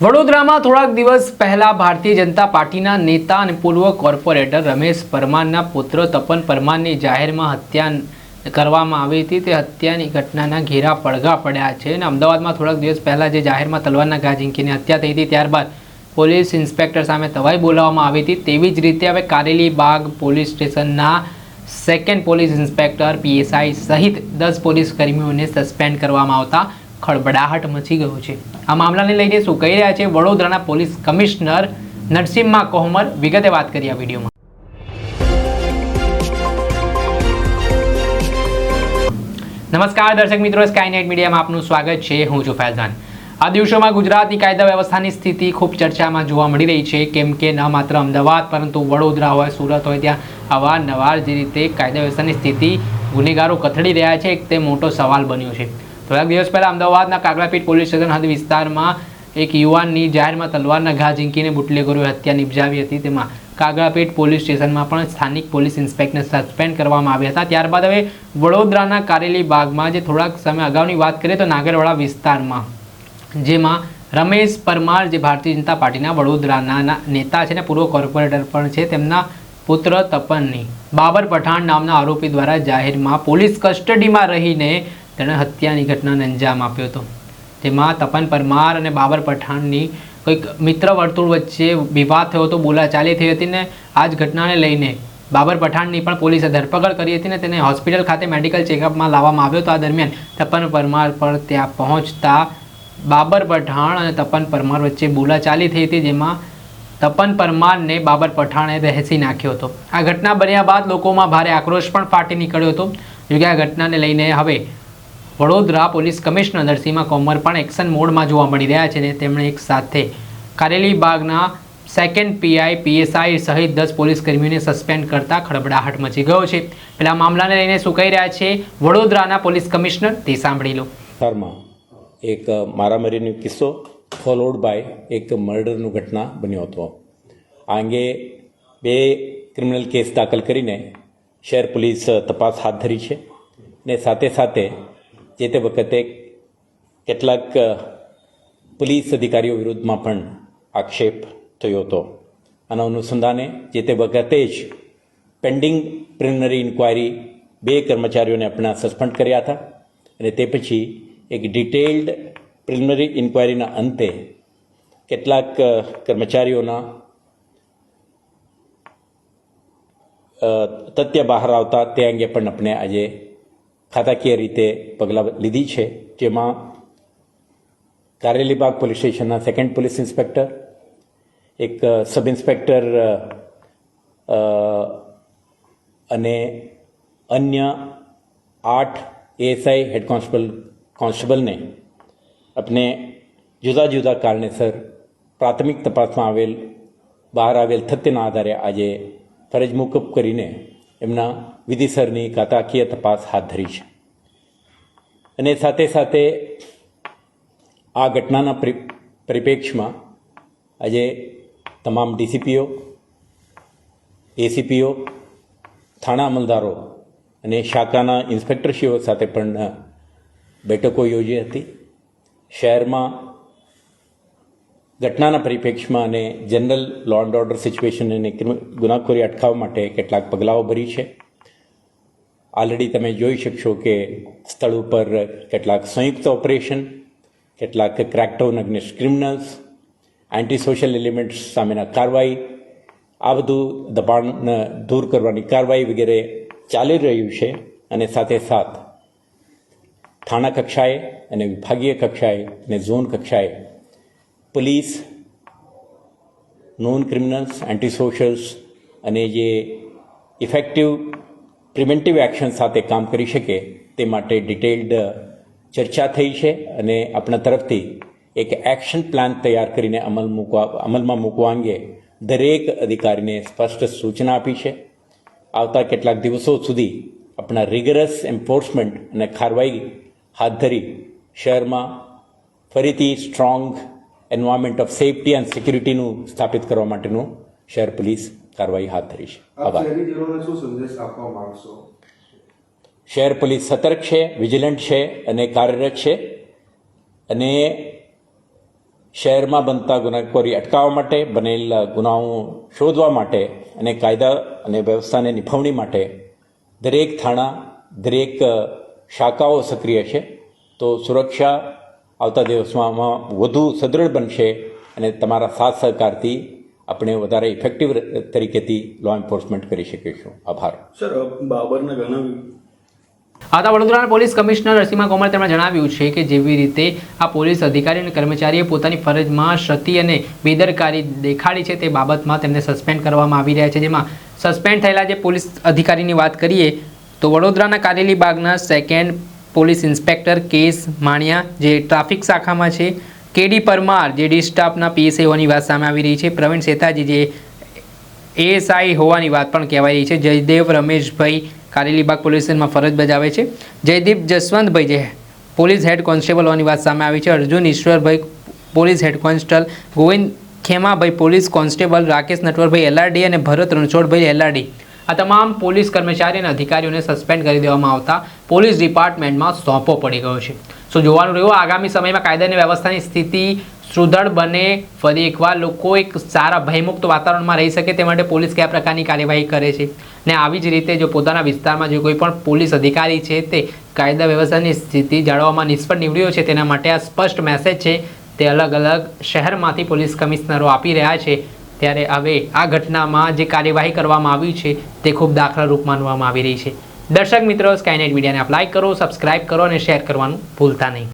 વડોદરામાં થોડાક દિવસ પહેલા ભારતીય જનતા પાર્ટીના નેતા અને પૂર્વ કોર્પોરેટર રમેશ પરમારના પુત્ર તપન પરમારની જાહેરમાં હત્યા કરવામાં આવી હતી. તે હત્યાની ઘટનાના ઘેરા પડઘા પડ્યા છે અને અમદાવાદમાં થોડાક દિવસ પહેલાં જે જાહેરમાં તલવારના ઘા ઝીંકીની હત્યા થઈ હતી, ત્યારબાદ પોલીસ ઇન્સ્પેક્ટર સામે તવાઈ બોલાવવામાં આવી હતી. તેવી જ રીતે હવે કારેલી બાગ પોલીસ સ્ટેશનના સેકન્ડ પોલીસ ઇન્સ્પેક્ટર પીએસઆઈ સહિત દસ પોલીસ કર્મીઓને સસ્પેન્ડ કરવામાં આવતા ખળબડાહટ મચી ગયો છે. આ મામલાને લઈને શું કહી રહ્યા છે વડોદરાના પોલીસ કમિશનર નરસિમ્હા કોહમર? વિગતે વાત કરી આ વિડીયોમાં. નમસ્કાર દર્શક મિત્રો સ્કાયનેટ મીડિયામાં આપનું સ્વાગત છે. હું છું ફૈઝાન. આ દિવસોમાં ગુજરાતની કાયદા વ્યવસ્થાની સ્થિતિ ખૂબ ચર્ચામાં જોવા મળી રહી છે. કેમ કે ન માત્ર અમદાવાદ, પરંતુ વડોદરા હોય, સુરત હોય, ત્યાં અવારનવાર જે રીતે કાયદા વ્યવસ્થાની સ્થિતિ ગુનેગારો કથળી રહ્યા છે તે મોટો સવાલ બન્યો છે. થોડાક દિવસ પહેલા અમદાવાદના કાગડાપીઠ પોલીસ સ્ટેશન હદ વિસ્તારમાં એક યુવાનની જાહેરમાં તલવારના ઘા ઝીંકીને બુટલેગોરોએ હત્યા નિપજાવી હતી. તેમાં કાગડાપીઠ પોલીસ સ્ટેશનમાં પણ સ્થાનિક પોલીસ ઇન્સ્પેક્ટરને સસ્પેન્ડ કરવામાં આવ્યા હતા. ત્યારબાદ હવે વડોદરાના કારેલી બાગમાં જે થોડાક સમય અગાઉની વાત કરીએ તો નાગરવાડા વિસ્તારમાં, જેમાં રમેશ પરમાર જે ભારતીય જનતા પાર્ટીના વડોદરાના નેતા છે ને પૂર્વ કોર્પોરેટર પણ છે, તેમના પુત્ર તપનની. બાબર પઠાણ નામના આરોપી દ્વારા જાહેરમાં પોલીસ કસ્ટડીમાં રહીને તેણે હત્યાની ઘટનાને અંજામ આપ્યો હતો. તેમાં તપન પરમાર અને બાબર પઠાણની કોઈક મિત્ર વર્તુળ વચ્ચે વિવાદ થયો હતો, બોલાચાલી થઈ હતી ને આ જ ઘટનાને લઈને બાબર પઠાણની પણ પોલીસે ધરપકડ કરી હતી ને તેને હોસ્પિટલ ખાતે મેડિકલ ચેકઅપમાં લાવવામાં આવ્યો હતો. આ દરમિયાન તપન પરમાર પર ત્યાં પહોંચતા બાબર પઠાણ અને તપન પરમાર વચ્ચે બોલાચાલી થઈ હતી, જેમાં તપન પરમારને બાબર પઠાણે રહેસી નાખ્યો હતો. આ ઘટના બન્યા બાદ લોકોમાં ભારે આક્રોશ પણ ફાટી નીકળ્યો હતો. જોકે આ ઘટનાને લઈને હવે વડોદરા પોલીસ કમિશનર નરસિંહા કોમર પણ એક્શન મોડમાં જોવા મળી રહ્યા છે ને તેમણે એક સાથે કારેલી બાગના સેકન્ડ પીઆઈ પીએસઆઈ સહિત દસ પોલીસ કર્મીઓને સસ્પેન્ડ કરતા ખળબડાહટ મચી ગયો છે. પેલા મામલાને લઈને કહી રહ્યા છે વડોદરાના પોલીસ કમિશનર તે સાંભળી લો. વિસ્તારમાં એક મારામારીનો કિસ્સો ફોલોડ બાય એક મર્ડરનું ઘટના બન્યો હતો. આ અંગે બે ક્રિમિનલ કેસ દાખલ કરીને શહેર પોલીસ તપાસ હાથ ધરી છે ને સાથે સાથે જે તે વખતે કેટલાક પોલીસ અધિકારીઓ વિરુદ્ધમાં પણ આક્ષેપ થયો હતો. આના અનુસંધાને જે તે વખતે જ પેન્ડિંગ પ્રિલિમિનરી ઇન્ક્વાયરી બે કર્મચારીઓને આપણા સસ્પેન્ડ કર્યા હતા અને તે પછી એક ડિટેલ્ડ પ્રિલિમિનરી ઇન્ક્વાયરીના અંતે કેટલાક કર્મચારીઓના તથ્ય બહાર આવતા તે અંગે પણ આપણે આજે ખાતાકીય રીતે પગલાં લીધી છે, જેમાં કારેલીબાગ પોલીસ સ્ટેશનના સેકન્ડ પોલીસ ઇન્સ્પેક્ટર એક સબ ઇન્સ્પેક્ટર અને અન્ય આઠ એએસઆઈ હેડ કોન્સ્ટેબલ કોન્સ્ટેબલને આપણે જુદા જુદા કારણેસર પ્રાથમિક તપાસમાં આવેલ, બહાર આવેલ તથ્યના આધારે આજે ફરજ મુકબ કરીને એમના વિધિસરની કાતાકીય તપાસ હાથ ધરી છે. અને સાથે સાથે આ ઘટનાના પરિ- પરિપ્રેક્ષમાં આજે તમામ ડીસીપીઓ, એસીપીઓ, થાણા અમલદારો અને શાખાના ઇન્સ્પેક્ટરશ્રીઓ સાથે પણ બેઠકો યોજી હતી. શહેરમાં ઘટનાના પરિપ્રેક્ષમાં અને general law and order situation અને ગુનાખોરી અટકાવવા માટે કેટલાક પગલાઓ ભરી છે. ઓલરેડી તમે જોઈ શકશો કે સ્થળ ઉપર કેટલાક સંયુક્ત ઓપરેશન કેટલાક crackdown against criminals anti social elements સામેના કાર્યવાહી, આ બધું દબાણ દૂર કરવાની કાર્યવાહી વગેરે ચાલી રહ્યું છે અને સાથે સાથ થાણા કક્ષાએ અને વિભાગીય કક્ષાએ અને ઝોન કક્ષાએ પોલીસ નોન ક્રિમિનલ્સ એન્ટી અને જે ઇફેક્ટિવ પ્રિવેન્ટિવ એક્શન સાથે કામ કરી શકે તે માટે ડિટેલ્ડ ચર્ચા થઈ છે અને આપણા તરફથી એક એક્શન પ્લાન તૈયાર કરીને અમલ મૂકવા, અમલમાં મૂકવા અંગે દરેક અધિકારીને સ્પષ્ટ સૂચના આપી છે. આવતા કેટલાક દિવસો સુધી આપણા રિગરસ એન્ફોર્સમેન્ટ અને કાર્યવાહી હાથ ધરી શહેરમાં ફરીથી strong environment of safety and સિક્યુરિટીનું સ્થાપિત કરવા માટેનું શહેર પોલીસ કાર્યવાહી હાથ ધરી છે. આભાર. શહેર પોલીસ સતર્ક છે વિજિલન્ટ છે અને કાર્યરત છે. અને શહેરમાં બનતા ગુનાખોરી અટકાવવા માટે બનેલા ગુનાઓ શોધવા માટે અને કાયદા અને વ્યવસ્થાને નિભાવણી માટે દરેક થાણા દરેક શાખાઓ સક્રિય છે. તો સુરક્ષા આવતા દિવસમાં વધુ સદૃઢ બનશે અને તમારા સાથ સહકારથી આપણે વધારે ઇફેક્ટિવ તરીકેથી લો એન્ફોર્સમેન્ટ કરી શકીશું. આભાર. સર બાબરના ઘણા આ તો વડોદરાના પોલીસ કમિશનર રસીમા કોમલ તેમણે જણાવ્યું છે કે જેવી રીતે આ પોલીસ અધિકારી અને કર્મચારીએ પોતાની ફરજમાં ક્ષતિ અને બેદરકારી દેખાડી છે તે બાબતમાં તેમને સસ્પેન્ડ કરવામાં આવી રહ્યા છે. જેમાં સસ્પેન્ડ થયેલા જે પોલીસ અધિકારીની વાત કરીએ તો વડોદરાના કારેલી બાગના સેકન્ડ પોલીસ ઇન્સ્પેક્ટર કેસ માણિયા, જે ટ્રાફિક શાખામાં છે. કેડી પરમાર, જે ડી સ્ટાફના પીએસઆઈ હોવાની વાત સામે આવી રહી છે. પ્રવીણ શેતાજી, જે એએસઆઈ હોવાની વાત પણ કહેવાય રહી છે. જયદેવ રમેશભાઈ કારેલીબાગ પોલીસ ફરજ બજાવે છે. જયદીપ જસવંતભાઈ, જે પોલીસ હેડ કોન્સ્ટેબલ હોવાની વાત સામે આવી છે. Arjun Ishwarbhai, police head constable. Govind Khemabhai, police constable. Rakesh Natwarbhai, LRD અને ભરત રણછોડભાઈ, એલઆરડી. આ તમામ પોલીસ કર્મચારી અને અધિકારીઓને સસ્પેન્ડ કરી દેવામાં આવતા પોલીસ ડિપાર્ટમેન્ટમાં સોંપો પડી ગયો છે. સો જોવાનું રહ્યું? આગામી સમયમાં કાયદાની વ્યવસ્થાની સ્થિતિ સુદૃઢ બને, ફરી એકવાર લોકો એક સારા ભયમુક્ત વાતાવરણમાં રહી શકે તે માટે પોલીસ કયા પ્રકારની કાર્યવાહી કરે છે? ને આવી જ રીતે જો પોતાના વિસ્તારમાં જે કોઈ પણ પોલીસ અધિકારી છે તે કાયદા વ્યવસ્થાની સ્થિતિ જાળવવામાં નિષ્ફળ નીવડ્યો છે, તેના માટે આ સ્પષ્ટ મેસેજ છે. તે અલગ અલગ શહેરમાંથી પોલીસ કમિશનરો આપી રહ્યા છે. ત્યારે હવે આ ઘટનામાં જે કાર્યવાહી કરવામાં આવી છે, તે ખૂબ દાખલારૂપ માનવામાં આવી રહી છે. દર્શક મિત્રો સ્કાયનેટ મીડિયાને આપ લાઇક કરો સબસ્ક્રાઇબ કરો અને શેર કરવાનું ભૂલતા નહીં.